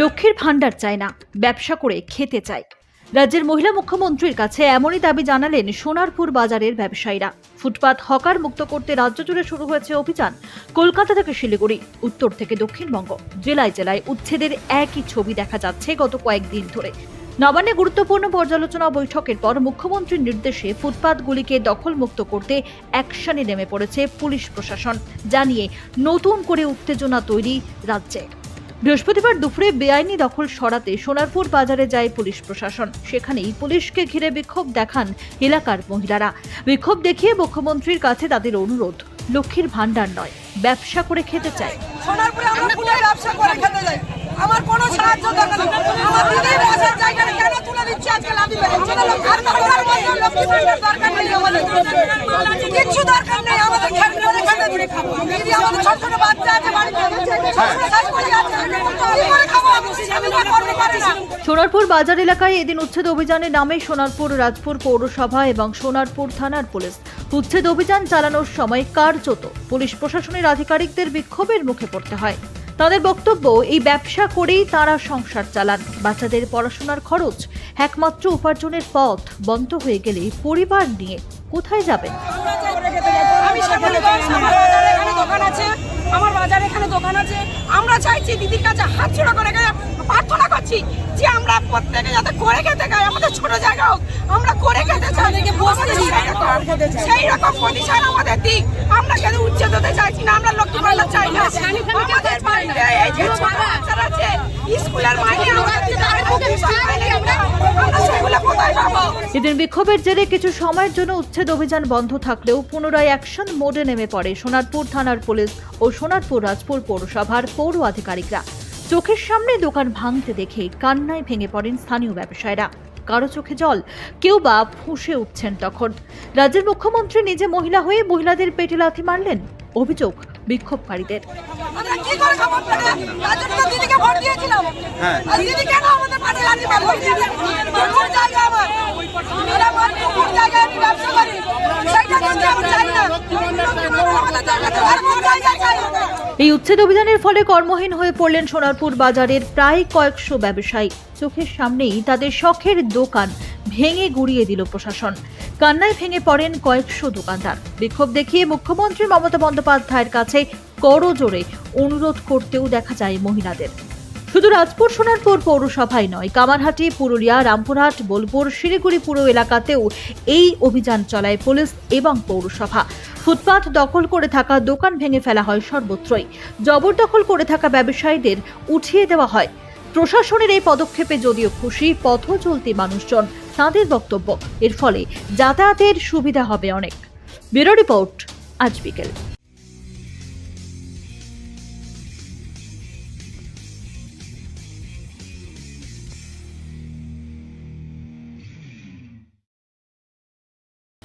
লক্ষ্মীর ভাণ্ডার চায় না, ব্যবসা করে খেতে চায়। রাজ্যের মহিলা মুখ্যমন্ত্রীর কাছে এমনই দাবি জানালেন সোনারপুর বাজারের ব্যবসায়ীরা। ফুটপাত হকার মুক্ত করতে রাজ্য জুড়ে শুরু হয়েছে অভিযান। কলকাতা থেকে শিলিগুড়ি, উত্তর থেকে দক্ষিণবঙ্গ। জেলায় জেলায় উচ্ছেদের একই ছবি দেখা যাচ্ছে গত কয়েকদিন ধরে। নবান্নে গুরুত্বপূর্ণ পর্যালোচনা বৈঠকের পর মুখ্যমন্ত্রীর নির্দেশে ফুটপাতগুলিকে দখলমুক্ত করতে অ্যাকশনে নেমে পড়েছে পুলিশ প্রশাসন জানিয়ে নতুন করে উত্তেজনা তৈরি রাজ্যে। বৃহস্পতিবার দুপুরে বেআইনি দখল সরাতে সোনারপুর বাজারে যায় পুলিশ প্রশাসন। সেখানেই পুলিশকে ঘিরে বিক্ষোভ দেখান এলাকার মহিলারা। বিক্ষোভ দেখিয়ে মুখ্যমন্ত্রীর কাছে তাদের অনুরোধ, লক্ষ্মীর ভাণ্ডার নয়, ব্যবসা করে খেতে চায়। আমার কোনো সাহায্য দরকার নেই। আমার দিদি বসার জায়গাটা কেন তুলে দিচ্ছে আজকে? ছেলে লোক আর দরকার নেই আমাদের। কিচ্ছু দরকার নেই আমাদের খেতে করে খেতে। দিদি আমাদের ছোট ছোট বাচ্চা আছে বাড়িতে না। সোনারপুর বাজার এলাকায় এদিন উচ্ছেদ অভিযানের নামে সোনারপুর রাজপুর পৌরসভা এবং সোনারপুর থানার পুলিশ উচ্ছেদ অভিযান চালানোর সময় কার্যত পুলিশ প্রশাসনের আধিকারিকদের বিক্ষোভের মুখে পড়তে হয় তাদের বক্তব্য, এই ব্যবসা করেই তারা সংসার চালান। বাচ্চাদের পড়াশোনার খরচ একমাত্র উপার্জনের পথ বন্ধ হয়ে গেলে পরিবার নিয়ে কোথায় যাবেন? আমার বাজারে এখানে দোকান আছে, আমার চাইছি দিদির কাছে হাত ছোড়া করে প্রার্থনা করছি যে আমরা প্রত্যেকে যাতে করে খেতে খাই, আমাদের ছোট জায়গা হোক আমরা করে খেতে চাই সেই রকম- প্রতিষ্ঠান আমাদের দিক। আমরা কেন উচ্ছেদ হতে চাইছি না আমরা লক্ষ্মী চাই না। আমাদের বাড়িতে এই যে বাচ্চারা আছে স্কুলের মাইনে এদিন বিক্ষোভের জেরে কিছু সময়ের জন্য উচ্ছেদ অভিযান বন্ধ থাকলেও পুনরায় অ্যাকশন মোডে নেমে পড়ে সোনারপুর থানার পুলিশ ও সোনারপুর রাজপুর পৌরসভার পৌর আধিকারিকরা। চোখের সামনে দোকান ভাঙতে দেখে কান্নায় ভেঙে পড়েন স্থানীয় ব্যবসায়ীরা। কারও চোখে জল কেউ বা ফুঁসে উঠছেন তখন। রাজ্যের মুখ্যমন্ত্রী নিজে মহিলা হয়ে মহিলাদের পেটে লাথি মারলেন। অভিযোগ বিক্ষোভকারীদের। না। এই উচ্ছেদ অভিযানের ফলে কর্মহীন হয়ে পড়লেন সোনারপুর বাজারের প্রায় কয়েকশো ব্যবসায়ী। চোখের সামনেই তাদের শখের দোকান ভেঙে গুড়িয়ে দিল প্রশাসন। কান্নায় ভেঙে পড়েন কয়েকশো দোকানদার। বিক্ষোভ দেখিয়ে মুখ্যমন্ত্রী মমতা বন্দ্যোপাধ্যায়ের কাছে করজোরে অনুরোধ করতেও দেখা যায় মহিলাদের। শুধু রাজপুর সোনারপুর পৌরসভায় নয়, কামারহাটি, পুরুলিয়া, রামপুরহাট, বোলপুর শিলিগুড়ি পুরো এলাকাতেও এই অভিযান চালায় পুলিশ এবং পৌরসভা। ফুটপাথ দখল করে থাকা দোকান ভেঙে ফেলা হয় সর্বত্রই। জবরদখল করে থাকা ব্যবসায়ীদের উঠিয়ে দেওয়া হয়। প্রশাসনের এই পদক্ষেপে যদিও খুশি পথ চলতি মানুষজন তাঁদের বক্তব্য। এর ফলে যাতায়াতের সুবিধা হবে অনেক। ব্যুরো রিপোর্ট, আজ বিকেল।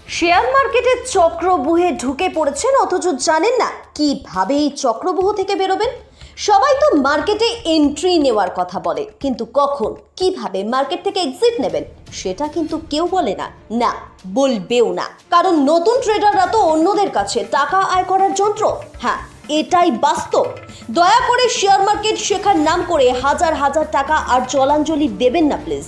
শেয়ার মার্কেটের চক্রবুহে ঢুকে পড়েছেন, অথচ জানেন না কীভাবে এই চক্রবুহ থেকে বেরোবেন? সবাই তো মার্কেটে এন্ট্রি নেওয়ার কথা বলে, কিন্তু কখন, কীভাবে মার্কেট থেকে এক্সিট নেবেন, সেটা কিন্তু কেউ বলে না। না, বলবেও না। কারণ নতুন ট্রেডাররা তো অন্যদের কাছে টাকা আয় করার যন্ত্র। হ্যাঁ এটাই বাস্তব। দয়া করে শেয়ার মার্কেট শেখার নাম করে হাজার হাজার টাকা আর জলাঞ্জলি দেবেন না প্লিজ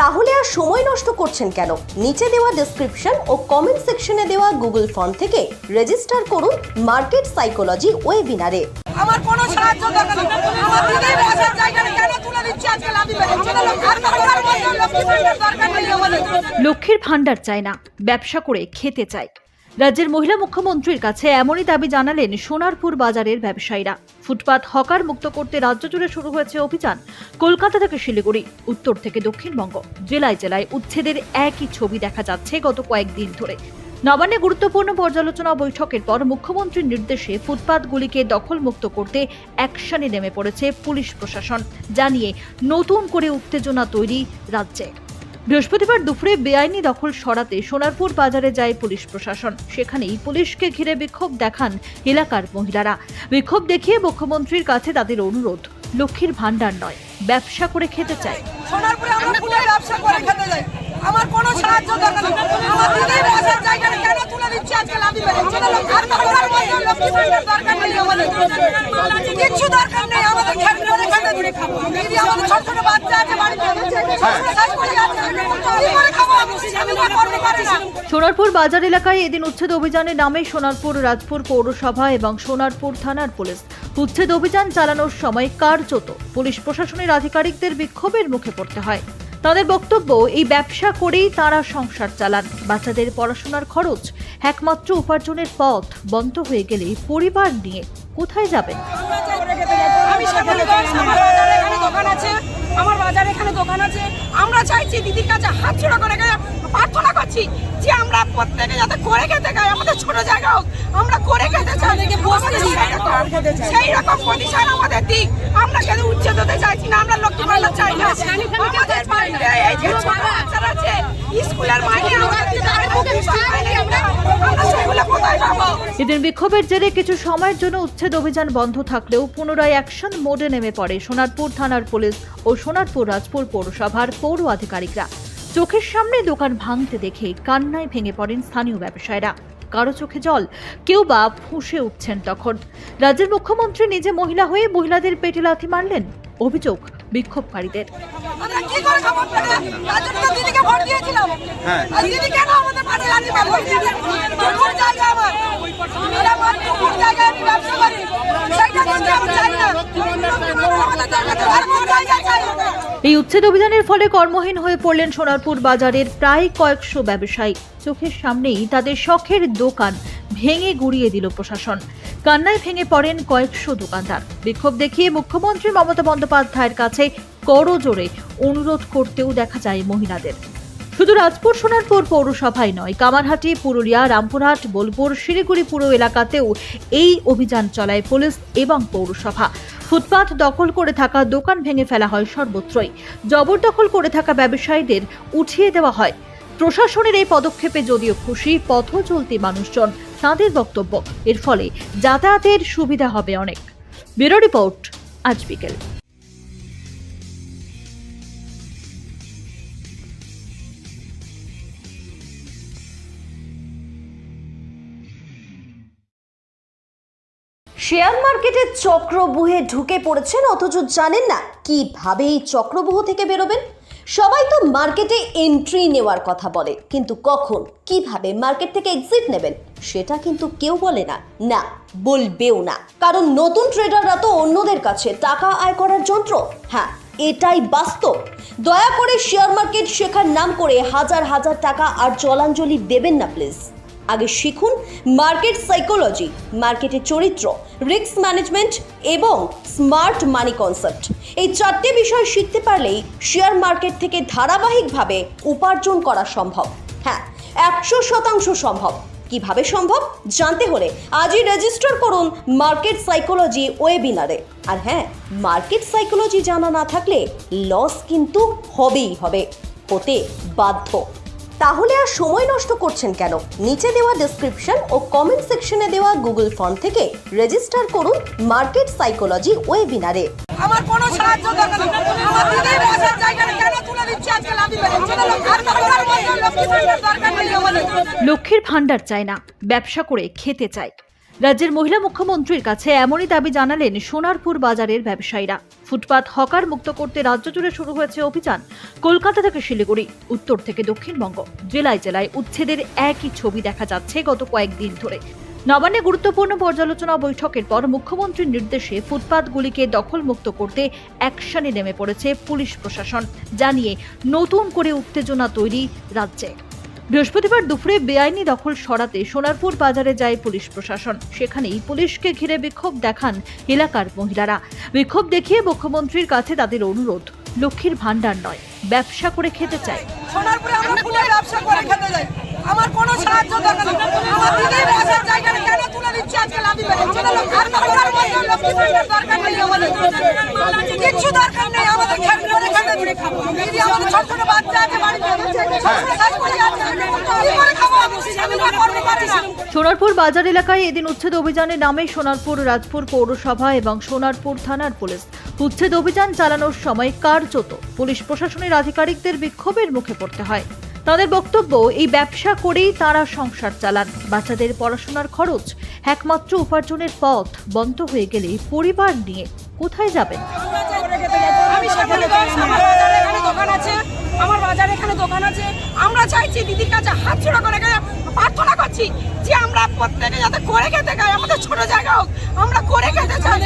তাহলে আর সময় নষ্ট করছেন কেন? নিচে দেওয়া ডেসক্রিপশন ও কমেন্ট সেকশনে দেওয়া গুগল ফর্ম থেকে রেজিস্টার করুন মার্কেট সাইকোলজি ওয়েবিনারে আমার কোনো সাহায্য দরকার নেই। আমার দিদি বসার জায়গাটা কেন তুলে দিচ্ছে? আজকে লাভি নেই। লক্ষ্মীর ভাণ্ডার চায় না। ব্যবসা করে খেতে চায়। রাজ্যের মহিলা মুখ্যমন্ত্রীর কাছে এমনই দাবি জানালেন সোনারপুর বাজারের ব্যবসায়ীরা। ফুটপাত হকার মুক্ত করতে রাজ্য জুড়ে শুরু হয়েছে অভিযান কলকাতা থেকে শিলিগুড়ি, উত্তর থেকে দক্ষিণবঙ্গ। জেলায় জেলায় উচ্ছেদের একই ছবি দেখা যাচ্ছে গত কয়েকদিন ধরে। নবান্নে গুরুত্বপূর্ণ পর্যালোচনা বৈঠকের পর মুখ্যমন্ত্রীর নির্দেশে ফুটপাতগুলিকে দখলমুক্ত করতে অ্যাকশনে নেমে পড়েছে পুলিশ প্রশাসন, জানিয়ে নতুন করে উত্তেজনা তৈরি রাজ্যে বৃহস্পতিবার দুপুরে বেআইনি দখল সরাতে সোনারপুর বাজারে যায় পুলিশ প্রশাসন। সেখানেই পুলিশকে ঘিরে বিক্ষোভ দেখান এলাকার মহিলারা। বিক্ষোভ দেখিয়ে মুখ্যমন্ত্রীর কাছে তাদের অনুরোধ, লক্ষ্মীর ভাণ্ডার নয়, ব্যবসা করে খেতে চায় আমার কোনো সাহায্য দরকার নেই আমার বসার জায়গাটা কেন তুলে আজকে লাভি দরকার নেই আমাদের দরকার নেই আমাদের খেতে করে খেতে আমাদের ছোট ছোট বাচ্চা আছে বাড়িতে সোনারপুর বাজার এলাকায় এদিন উচ্ছেদ অভিযানের নামে সোনারপুর রাজপুর পৌরসভা এবং সোনারপুর থানার পুলিশ উচ্ছেদ অভিযান চালানোর সময় কার্যত পুলিশ প্রশাসনের আধিকারিকদের বিক্ষোভের মুখে পড়তে হয় তাদের বক্তব্য, এই ব্যবসা করেই তারা সংসার চালান। বাচ্চাদের পড়াশোনার খরচ একমাত্র উপার্জনের পথ বন্ধ হয়ে গেলে পরিবার নিয়ে কোথায় যাবেন? আমার বাজারে এখানে দোকান আছে, আমার চাইছি দিদির কাছে হাত ছোড়া করে প্রার্থনা করছি যে আমরা প্রত্যেকে যাতে করে খেতে খাই আমাদের ছোট জায়গা হোক আমরা করে খেতে চাই। সেই রকম- সেই রকম পজিশন আমাদের দিক। আমরা কেন উচ্ছেদ হতে চাইছি না আমরা লক্ষ্মী ভান্ডার চাই না। আমাদের এই যে ছোট বাচ্চারা আছে স্কুলের মাইনে এদিন বিক্ষোভের জেরে কিছু সময়ের জন্য উচ্ছেদ অভিযান বন্ধ থাকলেও পুনরায় অ্যাকশন মোডে নেমে পড়ে সোনারপুর থানার পুলিশ ও সোনারপুর রাজপুর পৌরসভার পৌর আধিকারিকরা। চোখের সামনে দোকান ভাঙতে দেখে কান্নায় ভেঙে পড়েন স্থানীয় ব্যবসায়ীরা। কারও চোখে জল, কেউ বা ফুঁসে উঠছেন তখন। রাজ্যের মুখ্যমন্ত্রী নিজে মহিলা হয়ে মহিলাদের পেটে লাথি মারলেন। অভিযোগ বিক্ষোভকারীদের। না। এই উচ্ছেদ অভিযানের ফলে কর্মহীন হয়ে পড়লেন সোনারপুর বাজারের প্রায় কয়েকশো ব্যবসায়ী। চোখের সামনেই তাদের শখের দোকান ভেঙে গুড়িয়ে দিল প্রশাসন। কান্নায় ভেঙে পড়েন কয়েকশো দোকানদার। বিক্ষোভ দেখিয়ে মুখ্যমন্ত্রী মমতা বন্দ্যোপাধ্যায়ের কাছে করজোরে অনুরোধ করতেও দেখা যায় মহিলাদের। শুধু রাজপুর সোনারপুর পৌরসভায় নয়, কামারহাটি, পুরুলিয়া, রামপুরহাট, বোলপুর, শিলিগুড়ি পুরো এলাকাতেও এই অভিযান চলায় পুলিশ এবং পৌরসভা। ফুটপাথ দখল করে থাকা দোকান ভেঙে ফেলা হয় সর্বত্রই। জবরদখল করে থাকা ব্যবসায়ীদের উঠিয়ে দেওয়া হয়। প্রশাসনের এই পদক্ষেপে যদিও খুশি পথ চলতি মানুষজন। তাঁদের বক্তব্য। এর ফলে যাতায়াতের সুবিধা হবে অনেক। ব্যুরো রিপোর্ট, আজ বিকেল। শেয়ার মার্কেটে চক্রবুহে ঢুকে পড়েছেন, অথচ জানেন না কীভাবে এই চক্রবুহ থেকে বেরোবেন? সবাই তো মার্কেটে এন্ট্রি নেওয়ার কথা বলে, কিন্তু কখন, কীভাবে মার্কেট থেকে এক্সিট নেবেন? সেটা কিন্তু কেউ বলে না। না, বলবেও না। কারণ নতুন ট্রেডাররা তো অন্যদের কাছে টাকা আয় করার যন্ত্র। হ্যাঁ এটাই বাস্তব। দয়া করে শেয়ার মার্কেট শেখার নাম করে হাজার হাজার টাকা আর জলাঞ্জলি দেবেন না প্লিজ আগে শিখুন মার্কেট সাইকোলজি মার্কেটের চরিত্র রিস্ক ম্যানেজমেন্ট এবং স্মার্ট মানি কনসেপ্ট এই চারটে বিষয় শিখতে পারলেই শেয়ার মার্কেট থেকে ধারাবাহিকভাবে উপার্জন করা সম্ভব। হ্যাঁ একশো শতাংশ সম্ভব। কীভাবে সম্ভব জানতে হলে আজই রেজিস্টার করুন মার্কেট সাইকোলজি ওয়েবিনারে আর হ্যাঁ মার্কেট সাইকোলজি জানা না থাকলে লস কিন্তু হবেই হবে, হতে বাধ্য। তাহলে আর সময় নষ্ট করছেন কেন? নিচে দেওয়া ডেসক্রিপশন ও কমেন্ট সেকশনে দেওয়া গুগল ফর্ম থেকে রেজিস্টার করুন মার্কেট সাইকোলজি ওয়েবিনারে আমার কোনো সাহায্য দরকার নেই। বসার কেন তুলে আজকে লাভি লক্ষ্মীর ভাণ্ডার চায় না, ব্যবসা করে খেতে চায়। রাজ্যের মহিলা মুখ্যমন্ত্রীর কাছে এমনই দাবি জানালেন সোনারপুর বাজারের ব্যবসায়ীরা। ফুটপাত হকার মুক্ত করতে রাজ্য জুড়ে শুরু হয়েছে অভিযান, কলকাতা থেকে শিলিগুড়ি, উত্তর থেকে দক্ষিণবঙ্গ। জেলায় জেলায় উচ্ছেদের একই ছবি দেখা যাচ্ছে গত কয়েকদিন ধরে। নবান্নে গুরুত্বপূর্ণ পর্যালোচনা বৈঠকের পর মুখ্যমন্ত্রীর নির্দেশে ফুটপাতগুলিকে দখলমুক্ত করতে অ্যাকশনে নেমে পড়েছে পুলিশ প্রশাসন, জানিয়ে নতুন করে উত্তেজনা তৈরি রাজ্যে। বৃহস্পতিবার দুপুরে বেআইনি দখল সরাতে সোনারপুর বাজারে যায় পুলিশ প্রশাসন। সেখানেই পুলিশকে ঘিরে বিক্ষোভ দেখান এলাকার মহিলারা। বিক্ষোভ দেখিয়ে মুখ্যমন্ত্রীর কাছে তাদের অনুরোধ। লক্ষ্মীর ভাণ্ডার নয় ব্যবসা করে খেতে চায়। সোনারপুরে আমরা ফুলের ব্যবসা করে খেতে যাই। আমার কোনো সাহায্য দরকার নেই। আমার দিদির বসার জায়গাটা কেন তুলে দিচ্ছে আজকে লাভি বেড়ে আর কারোর মধ্যে লক্ষ্মী ভাণ্ডার দরকার নেই আমাদের। কিচ্ছু দরকার নেই আমাদের খেতে করে খেতে দিদি দিদি আমাদের ছোট ছোট বাচ্চা আছে বাড়িতে। কাজ করে যাচ্ছে। কি করে খাব আমি? তো করতে পারি না। সোনারপুর বাজার এলাকায় এদিন উচ্ছেদ অভিযানের নামে সোনারপুর রাজপুর পৌরসভা এবং সোনারপুর থানার পুলিশ। উচ্ছেদ অভিযান চালানোর সময় কার্যত পুলিশ প্রশাসনের আধিকারিকদের বিক্ষোভের মুখে পড়তে হয়। তাদের বক্তব্য, এই ব্যবসা করেই তারা সংসার চালান। বাচ্চাদের পড়াশোনার খরচ একমাত্র উপার্জনের পথ বন্ধ হয়ে গেলে পরিবার নিয়ে কোথায় যাবেন? আমার বাজার এখানে দোকান আছে। আমার চাইছি দিদির কাছে হাত ছোড়া করে প্রার্থনা করছি যে আমরা প্রত্যেকে যাতে করে খেতে খাই আমাদের ছোট জায়গা হোক আমরা করে খেতে চাই।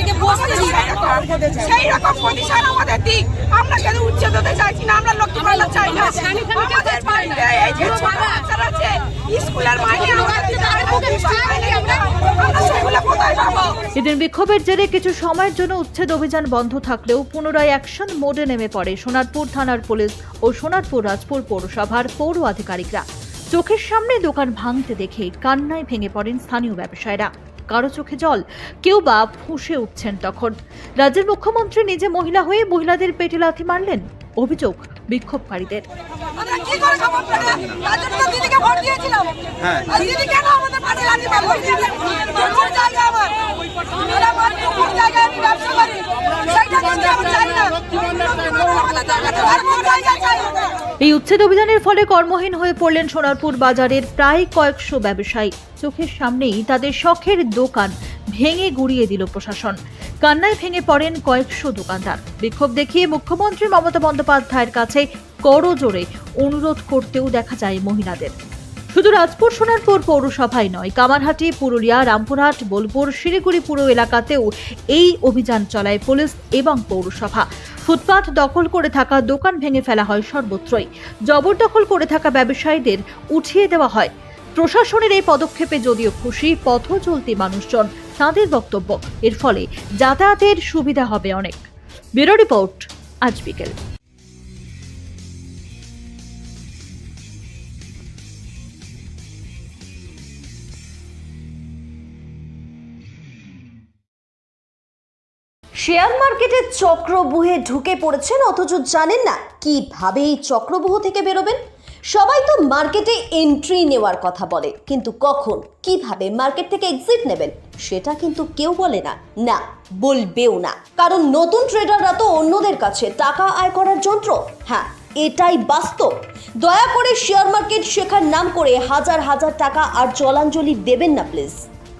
সেই রকম- সেই রকম পজিশন আমাদের দিক। আমরা কেন উচ্ছেদ হতে চাইছি না? আমরা লক্ষ্মী ভান্ডার চাই না। আমাদের বাড়িতে এই যে ছোট বাচ্চারা আছে স্কুলের মাইনে আমরা আমরা সেগুলো কোথায় পাবো এদিন বিক্ষোভের জেরে কিছু সময়ের জন্য উচ্ছেদ অভিযান বন্ধ থাকলেও পুনরায় অ্যাকশন মোডে নেমে পড়ে সোনারপুর থানার পুলিশ ও সোনারপুর রাজপুর পৌরসভার পৌর আধিকারিকরা। চোখের সামনে দোকান ভাঙতে দেখে কান্নায় ভেঙে পড়েন স্থানীয় ব্যবসায়ীরা। কারও চোখে জল, কেউ বা ফুঁসে উঠছেন তখন। রাজ্যের মুখ্যমন্ত্রী নিজে মহিলা হয়ে মহিলাদের পেটে লাথি মারলেন। অভিযোগ বিক্ষোভকারীদের। না। এই উচ্ছেদ অভিযানের ফলে কর্মহীন হয়ে পড়লেন সোনারপুর বাজারের প্রায় কয়েকশো ব্যবসায়ী। চোখের সামনেই তাদের শখের দোকান। ভেঙে গুড়িয়ে দিল প্রশাসন। কান্নায় ভেঙে পড়েন কয়েকশো দোকানদার। বিক্ষোভ দেখিয়ে মুখ্যমন্ত্রী মমতা বন্দ্যোপাধ্যায়ের কাছে করজোরে অনুরোধ করতেও দেখা যায় মহিলাদের। শুধু রাজপুর, সোনারপুর পৌরসভায় নয়, কামারহাটি, পুরুলিয়া, রামপুরহাট, বোলপুর, শিলিগুড়ি পুরো এলাকাতেও এই অভিযান চলায় পুলিশ এবং পৌরসভা। ফুটপাথ দখল করে থাকা দোকান ভেঙে ফেলা হয় সর্বত্রই। জবরদখল করে থাকা ব্যবসায়ীদের উঠিয়ে দেওয়া হয়। প্রশাসনের এই পদক্ষেপে যদিও খুশি পথ চলতি মানুষজন। তাদের বক্তব্য। এর ফলে যাতায়াতের সুবিধা হবে অনেক। ব্যুরো রিপোর্ট, আজ বিকেল। শেয়ার মার্কেটে চক্রবুহে ঢুকে পড়েছেন, অথচ জানেন না কীভাবে এই চক্রবুহ থেকে বেরোবেন? সবাই তো মার্কেটে এন্ট্রি নেওয়ার কথা বলে, কিন্তু কখন, কীভাবে মার্কেট থেকে এক্সিট নেবেন, সেটা কিন্তু কেউ বলে না। না, বলবেও না। কারণ নতুন ট্রেডাররা তো অন্যদের কাছে টাকা আয় করার যন্ত্র। হ্যাঁ এটাই বাস্তব। দয়া করে শেয়ার মার্কেট শেখার নাম করে হাজার হাজার টাকা আর জলাঞ্জলি দেবেন না প্লিজ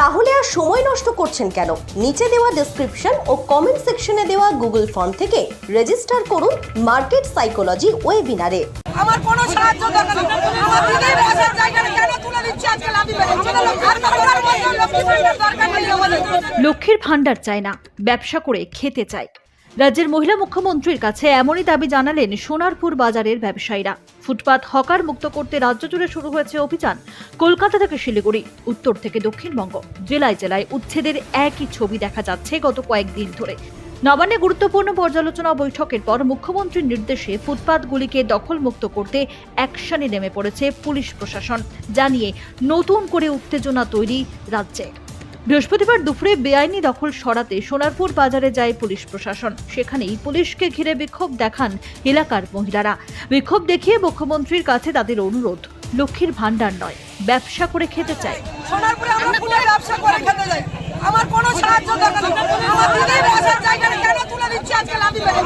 তাহলে আর সময় নষ্ট করছেন কেন? নিচে দেওয়া ডেসক্রিপশন ও কমেন্ট সেকশনে দেওয়া গুগল ফর্ম থেকে রেজিস্টার করুন মার্কেট সাইকোলজি ওয়েবিনারে আমার কোনো সাহায্য দরকার নেই। আমার বসার জায়গা কেন তুলে দিচ্ছে আজকে লাভি লক্ষ্মীর ভাণ্ডার চায় না ব্যবসা করে খেতে চায়। রাজ্যের মহিলা মুখ্যমন্ত্রীর কাছে এমনই দাবি জানালেন সোনারপুর বাজারের ব্যবসায়ীরা। ফুটপাত হকার মুক্ত করতে রাজ্য জুড়ে শুরু হয়েছে অভিযান। কলকাতা থেকে শিলিগুড়ি, উত্তর থেকে দক্ষিণবঙ্গ। জেলায় জেলায় উচ্ছেদের একই ছবি দেখা যাচ্ছে গত কয়েকদিন ধরে। নবান্নে গুরুত্বপূর্ণ পর্যালোচনা বৈঠকের পর মুখ্যমন্ত্রীর নির্দেশে ফুটপাতগুলিকে দখলমুক্ত করতে অ্যাকশনে নেমে পড়েছে পুলিশ প্রশাসন, জানিয়ে নতুন করে উত্তেজনা তৈরি রাজ্যে বৃহস্পতিবার দুপুরে বেআইনি দখল সরাতে সোনারপুর বাজারে যায় পুলিশ প্রশাসন। সেখানেই পুলিশকে ঘিরে বিক্ষোভ দেখান এলাকার মহিলারা। বিক্ষোভ দেখিয়ে মুখ্যমন্ত্রীর কাছে তাদের অনুরোধ, লক্ষ্মীর ভাণ্ডার নয়, ব্যবসা করে খেতে চায় সোনারপুরে আমরা ব্যবসা করে খেতে আমার কোনো সাহায্য দরকার দিদির বসার জায়গাটা কেন তুলে দিচ্ছে আজকে লাভি বেড়ে আমাদের লোক আর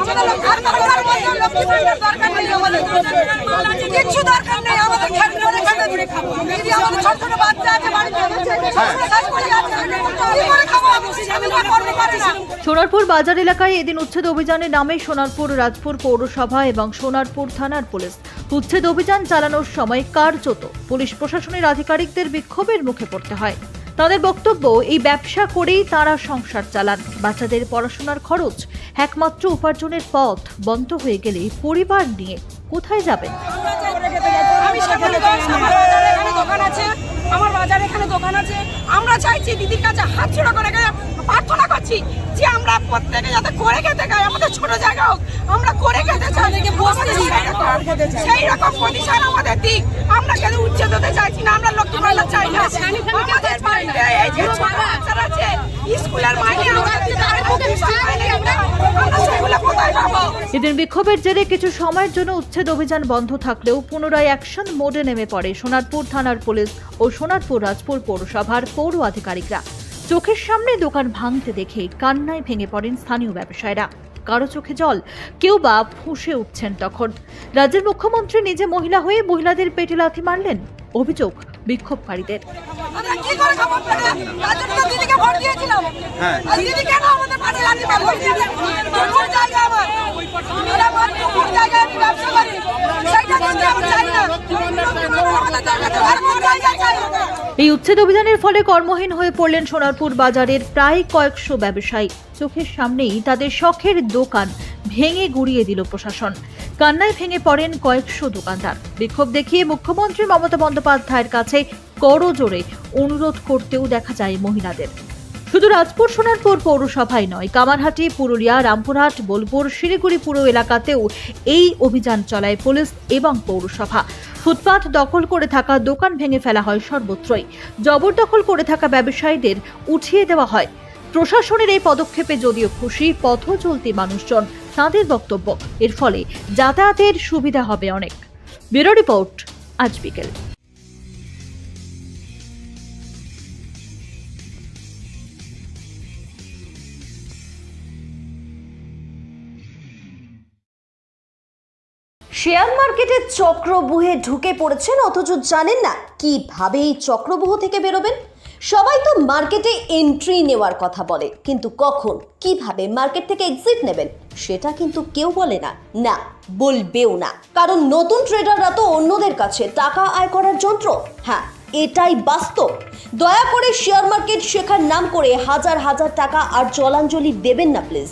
কারোর মধ্যে লক্ষ্মী সোনারপুর বাজার এলাকায় এদিন উচ্ছেদ অভিযানের নামে সোনারপুর, রাজপুর পৌরসভা এবং সোনারপুর থানার পুলিশ উচ্ছেদ অভিযান চালানোর সময় কার্যত পুলিশ প্রশাসনের আধিকারিকদের বিক্ষোভের মুখে পড়তে হয়। তাদের বক্তব্য, এই ব্যবসা করেই তারা সংসার চালান। বাচ্চাদের পড়াশোনার খরচ একমাত্র উপার্জনের পথ বন্ধ হয়ে গেলে পরিবার নিয়ে কোথায় যাবেন? আমার বাজারে এখানে দোকান আছে, আমার চাইছি দিদির কাছে হাত ছোড়া করে করছি যে আমরা প্রত্যেকে যাতে করে খেতে খাই আমাদের ছোট জায়গা হোক আমরা করে খেতে চাই। সেই রকম- সেই রকম পজিশন আমাদের দিক। আমরা কেন উচ্ছেদ হতে চাইছি না? আমরা লক্ষ্মী ভান্ডার চাই না। আমাদের বাড়িতে এই যে বাচ্চারা আছে স্কুলের মাইনে এদিন বিক্ষোভের জেরে কিছু সময়ের জন্য উচ্ছেদ অভিযান বন্ধ থাকলেও পুনরায় অ্যাকশন মোডে নেমে পড়ে সোনারপুর থানার পুলিশ ও সোনারপুর রাজপুর পৌরসভার পৌর আধিকারিকরা। চোখের সামনে দোকান ভাঙতে দেখে কান্নায় ভেঙে পড়েন স্থানীয় ব্যবসায়ীরা। কারও চোখে জল, কেউ বা ফুঁসে উঠছেন তখন। রাজ্যের মুখ্যমন্ত্রী নিজে মহিলা হয়ে মহিলাদের পেটে লাথি মারলেন। অভিযোগ বিক্ষোভকারীদের। না। এই উচ্ছেদ অভিযানের ফলে কর্মহীন হয়ে পড়লেন সোনারপুর বাজারের প্রায় কয়েকশো ব্যবসায়ী। চোখের সামনেই তাদের শখের দোকান। ভেঙে গুড়িয়ে দিল প্রশাসন। কান্নায় ভেঙে পড়েন কয়েকশো দোকানদার। বিক্ষোভ দেখিয়ে মুখ্যমন্ত্রী মমতা বন্দ্যোপাধ্যায়ের কাছে করজোরে অনুরোধ করতেও দেখা যায় মহিলাদের। শুধু রাজপুর, সোনারপুর পৌরসভায় নয়, কামারহাটি, পুরুলিয়া, রামপুরহাট, বোলপুর, শিলিগুড়ি পুরো এলাকাতেও এই অভিযান চালায় পুলিশ এবং পৌরসভা। ফুটপাথ দখল করে থাকা দোকান ভেঙে ফেলা হয় সর্বত্রই। জবরদখল করে থাকা ব্যবসায়ীদের উঠিয়ে দেওয়া হয়। প্রশাসনের এই পদক্ষেপে যদিও খুশি পথ চলতি মানুষজন। তাদের বক্তব্য। এর ফলে যাতায়াতের সুবিধা হবে অনেক। ব্যুরো রিপোর্ট, আজ বিকেল। শেয়ার মার্কেটে চক্রবুহে ঢুকে পড়েছেন, অথচ জানেন না কীভাবে এই চক্রবুহ থেকে বেরোবেন? সবাই তো মার্কেটে এন্ট্রি নেওয়ার কথা বলে, কিন্তু কখন, কীভাবে মার্কেট থেকে এক্সিট নেবেন, সেটা কিন্তু কেউ বলে না। না, বলবেও না। কারণ নতুন ট্রেডাররা তো অন্যদের কাছে টাকা আয় করার যন্ত্র। হ্যাঁ এটাই বাস্তব। দয়া করে শেয়ার মার্কেট শেখার নাম করে হাজার হাজার টাকা আর জলাঞ্জলি দেবেন না প্লিজ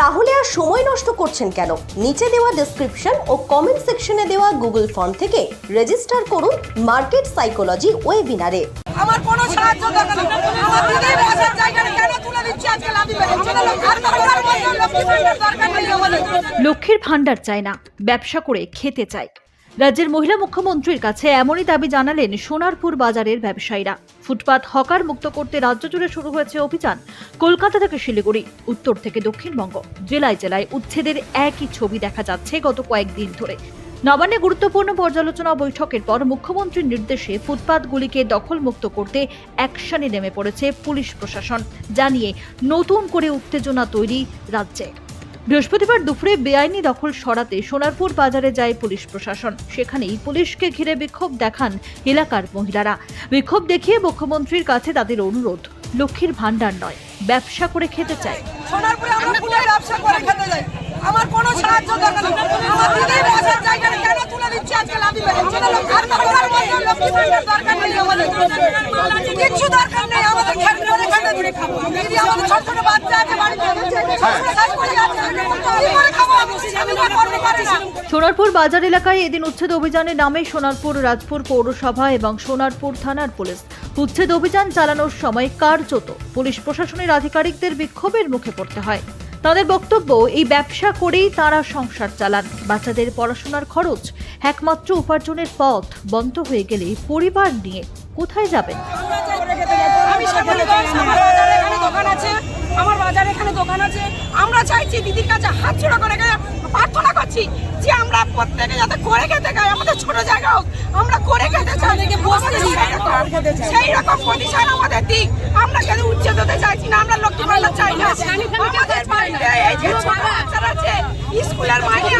তাহলে আর সময় নষ্ট করছেন কেন? নিচে দেওয়া ডেসক্রিপশন ও কমেন্ট সেকশনে দেওয়া গুগল ফর্ম থেকে রেজিস্টার করুন মার্কেট সাইকোলজি ওয়েবিনারে আমার কোনো সাহায্য দরকার। লক্ষ্মীর ভাণ্ডার চায় না ব্যবসা করে খেতে চায়। রাজ্যের মহিলা মুখ্যমন্ত্রীর কাছে এমনই দাবি জানালেন সোনারপুর বাজারের ব্যবসায়ীরা। ফুটপাত হকার মুক্ত করতে রাজ্য জুড়ে শুরু হয়েছে অভিযান। কলকাতা থেকে শিলিগুড়ি, উত্তর থেকে দক্ষিণবঙ্গ। জেলায় জেলায় উচ্ছেদের একই ছবি দেখা যাচ্ছে গত কয়েকদিন ধরে। নবান্নে গুরুত্বপূর্ণ পর্যালোচনা বৈঠকের পর মুখ্যমন্ত্রীর নির্দেশে ফুটপাতগুলিকে দখলমুক্ত করতে অ্যাকশনে নেমে পড়েছে পুলিশ প্রশাসন, জানিয়ে নতুন করে উত্তেজনা তৈরি রাজ্যে বৃহস্পতিবার দুপুরে বেআইনি দখল সরাতে সোনারপুর বাজারে যায় পুলিশ প্রশাসন। সেখানেই পুলিশকে ঘিরে বিক্ষোভ দেখান এলাকার মহিলারা। বিক্ষোভ দেখিয়ে মুখ্যমন্ত্রীর কাছে তাদের অনুরোধ, লক্ষ্মীর ভাণ্ডার নয়, ব্যবসা করে খেতে চায়। আমার কোনো সাহায্য দরকার নেই। আমার দিদির বসার জায়গাটা কেন তুলে দিচ্ছে আজকে লাঠি মেরে? আর দরকার নেই আমাদের। কিচ্ছু দরকার নেই আমাদের খেট করে খেতে দিন। দিদি আমাদের ছোট ছোট বাচ্চা আছে বাড়িতে করে খাব না। সোনারপুর বাজার এলাকায় এদিন উচ্ছেদ অভিযানের নামে সোনারপুর রাজপুর পৌরসভা এবং সোনারপুর থানার পুলিশ উচ্ছেদ অভিযান চালানোর সময় কার্যত পুলিশ প্রশাসনের আধিকারিকদের বিক্ষোভের মুখে পড়তে হয় তাদের বক্তব্য, এই ব্যবসা করেই তারা সংসার চালান। বাচ্চাদের পড়াশোনার খরচ একমাত্র উপার্জনের পথ বন্ধ হয়ে গেলে পরিবার নিয়ে কোথায় যাবেন? আমার বাজারে এখানে দোকান আছে, আমার চাইছি দিদির কাছে হাত জোড়া করে প্রার্থনা করছি যে আমরা প্রত্যেকে যাতে করে খেতে খাই আমাদের ছোট জায়গা হোক আমরা করে খেতে চাই। সেই রকম- পজিশন আমাদের দিক। আমরা কেন উচ্ছেদ হতে চাইছি না আমরা লক্ষ্মী ভান্ডার চাই না। আমাদের এই যে ছোট বাচ্চারা আছে স্কুলের মাইনে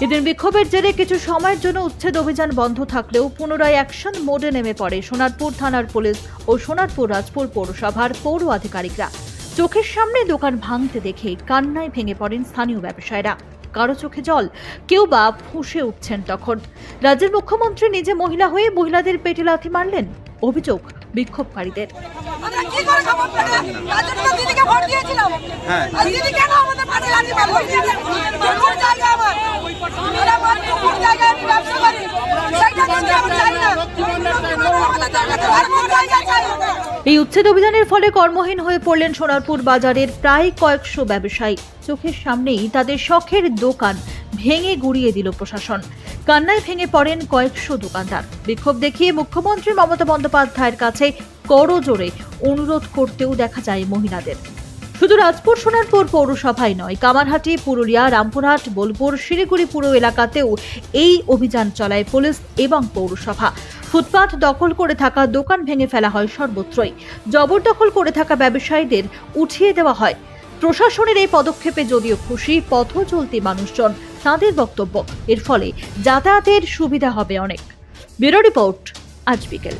এদিন বিক্ষোভের জেরে কিছু সময়ের জন্য উচ্ছেদ অভিযান বন্ধ থাকলেও পুনরায় অ্যাকশন মোডে নেমে পড়ে সোনারপুর থানার পুলিশ ও সোনারপুর রাজপুর পৌরসভার পৌর আধিকারিকরা। চোখের সামনে দোকান ভাঙতে দেখে কান্নায় ভেঙে পড়েন স্থানীয় ব্যবসায়ীরা। কারও চোখে জল, কেউ বা ফুঁসে উঠছেন তখন। রাজ্যের মুখ্যমন্ত্রী নিজে মহিলা হয়ে মহিলাদের পেটে লাথি মারলেন। অভিযোগ বিক্ষোভকারীদের। না। এই উচ্ছেদ অভিযানের ফলে কর্মহীন হয়ে পড়লেন সোনারপুর বাজারের প্রায় কয়েকশো ব্যবসায়ী। চোখের সামনেই তাদের শখের দোকান। ভেঙে গুড়িয়ে দিল প্রশাসন। কান্নায় ভেঙে পড়েন কয়েকশো দোকানদার। বিক্ষোভ দেখিয়ে মুখ্যমন্ত্রী মমতা বন্দ্যোপাধ্যায়ের কাছে করজোরে অনুরোধ করতেও দেখা যায় মহিলাদের। শুধু রাজপুর, সোনারপুর পৌরসভায় নয়, কামারহাটি, পুরুলিয়া, রামপুরহাট, বোলপুর শিলিগুড়ি পুরো এলাকাতেও এই অভিযান চালায় পুলিশ এবং পৌরসভা। ফুটপাত দখল করে থাকা দোকান ভেঙে ফেলা হয় সর্বত্রই। জবরদখল করে থাকা ব্যবসায়ীদের উঠিয়ে দেওয়া হয়। প্রশাসনের এই পদক্ষেপে যদিও খুশি পথ চলতি মানুষজন। তাঁদের বক্তব্য। এর ফলে যাতায়াতের সুবিধা হবে অনেক। ব্যুরো রিপোর্ট, আজ বিকেল।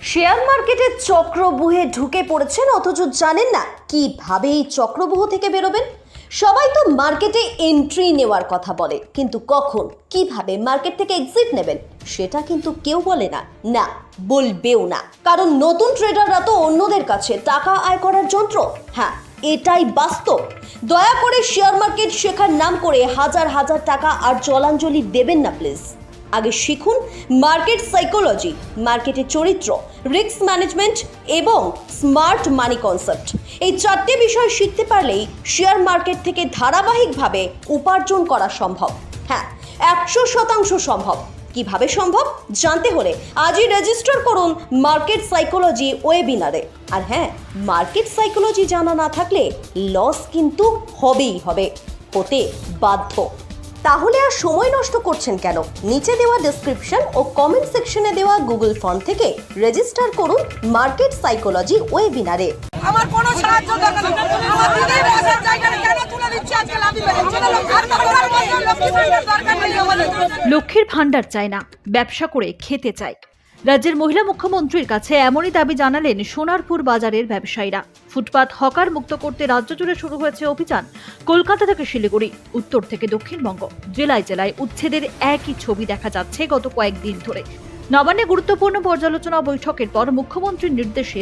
শেয়ার মার্কেটে চক্রবুহে ঢুকে পড়েছেন, অথচ জানেন না কীভাবে এই চক্রবুহ থেকে বেরোবেন? সবাই তো মার্কেটে এন্ট্রি নেওয়ার কথা বলে, কিন্তু কখন, কীভাবে মার্কেট থেকে এক্সিট নেবেন? সেটা কিন্তু কেউ বলে না। না, বলবেও না। কারণ নতুন ট্রেডাররা তো অন্যদের কাছে টাকা আয় করার যন্ত্র। হ্যাঁ এটাই বাস্তব। দয়া করে শেয়ার মার্কেট শেখার নাম করে হাজার হাজার টাকা আর জলাঞ্জলি দেবেন না প্লিজ আগে শিখুন মার্কেট সাইকোলজি মার্কেটের চরিত্র রিস্ক ম্যানেজমেন্ট এবং স্মার্ট মানি কনসেপ্ট এই চারটে বিষয় শিখতে পারলেই শেয়ার মার্কেট থেকে ধারাবাহিকভাবে উপার্জন করা সম্ভব। হ্যাঁ একশো শতাংশ সম্ভব। কীভাবে সম্ভব? জানতে হলে আজই রেজিস্টার করুন মার্কেট সাইকোলজি ওয়েবিনারে আর হ্যাঁ মার্কেট সাইকোলজি জানা না থাকলে লস কিন্তু হবেই হবে, হতে বাধ্য। তাহলে আর সময় নষ্ট করছেন কেন? নিচে দেওয়া ডেসক্রিপশন ও কমেন্ট সেকশনে দেওয়া গুগল ফর্ম থেকে রেজিস্টার করুন মার্কেট সাইকোলজি ওয়েবিনারে আমার কোনো সাহায্য দরকার নেই। আমার কেন তুলে আজকে লক্ষ্মীর ভাণ্ডার চায় না, ব্যবসা করে খেতে চায়। রাজ্যের মহিলা মুখ্যমন্ত্রীর কাছে এমনই দাবি জানালেন সোনারপুর বাজারের ব্যবসায়ীরা। ফুটপাত হকার মুক্ত করতে রাজ্য জুড়ে শুরু হয়েছে অভিযান, কলকাতা থেকে শিলিগুড়ি, উত্তর থেকে দক্ষিণবঙ্গ। জেলায় জেলায় উচ্ছেদের একই ছবি দেখা যাচ্ছে গত কয়েকদিন ধরে। নবান্নে গুরুত্বপূর্ণ পর্যালোচনা বৈঠকের পর মুখ্যমন্ত্রীর নির্দেশে